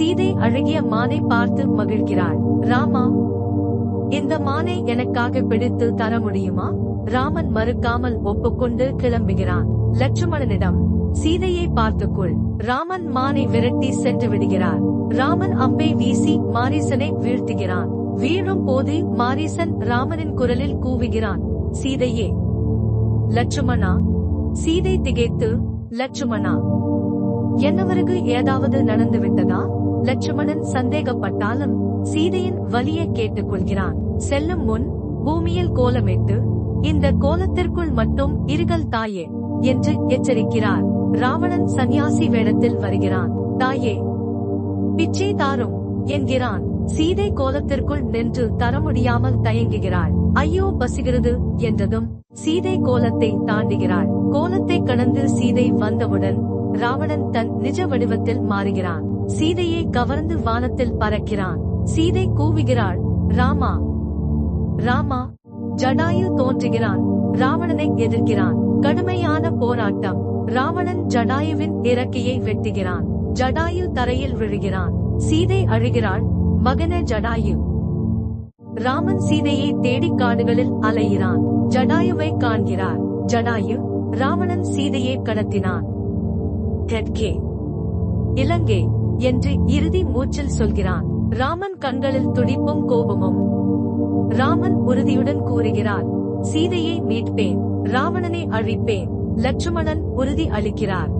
சீதை அழகிய மானை பார்த்து மகிழ்கிறாள். ராமா இந்த மானை எனக்காக பிடித்து தர முடியுமா? ராமன் மறுக்காமல் ஒப்புக்கொண்டு கிளம்புகிறான். லட்சுமணனிடம் சீதையை பார்த்துக்கொள். ராமன் மானை விரட்டி சென்று விடுகிறார். ராமன் அம்பை வீசி மாரீசனை வீழ்த்துகிறான். வீழும் போது மாரீசன் ராமனின் குரலில் கூவுகிறான். சீதையே லட்சுமணா சீதை திகைத்து லட்சுமணா என்னவருக்கு ஏதாவது நடந்து விட்டதா லட்சுமணன் சந்தேகப்பட்டாலும் சீதையின் வலியை கேட்டுக்கொள்கிறான். செல்லும் முன் பூமியில் கோலமிட்டு இந்த கோலத்திற்குள் மட்டும் இருகல் தாயே என்று எச்சரிக்கிறார். ராவணன் சந்நியாசி வேடத்தில் வருகிறான். தாயே பிச்சை தாரும் என்கிறான். சீதை கோலத்திற்குள் நின்று தர முடியாமல் தயங்குகிறாள். ஐயோ பசிகிறது என்றதும் சீதை கோலத்தை தாண்டுகிறாள். கோலத்தை கடந்து சீதை வந்தவுடன் ராவணன் தன் நிஜ வடிவத்தில் மாறுகிறான். சீதையை கவர்ந்து வானத்தில் பறக்கிறான். சீதை கூவுகிறாள் ராமா ராமா ஜடாயு தோன்றுகிறான். ராவணனை எதிர்க்கிறான். கடுமையான போராட்டம். ராவணன் ஜடாயுவின் இறக்கையை வெட்டுகிறான். ஜடாயு தரையில் விழுகிறான். சீதை அழுகிறாள் மகன ஜடாயு. ராமன் சீதையை தேடி காடுகளில் அலைகிறான் ஜடாயுவை காண்கிறார். ஜடாயு ராவணன் சீதையை கடத்தினான். தெற்கே. இலங்கை என்று இறுதி மூச்சில் சொல்கிறான். ராமன் கண்களில் துடிப்பும் கோபமும். ராமன் உறுதியுடன் கூறுகிறார் சீதையை மீட்பேன் ராவணனை அழிப்பேன் லட்சுமணன் உறுதி அளிக்கிறார்.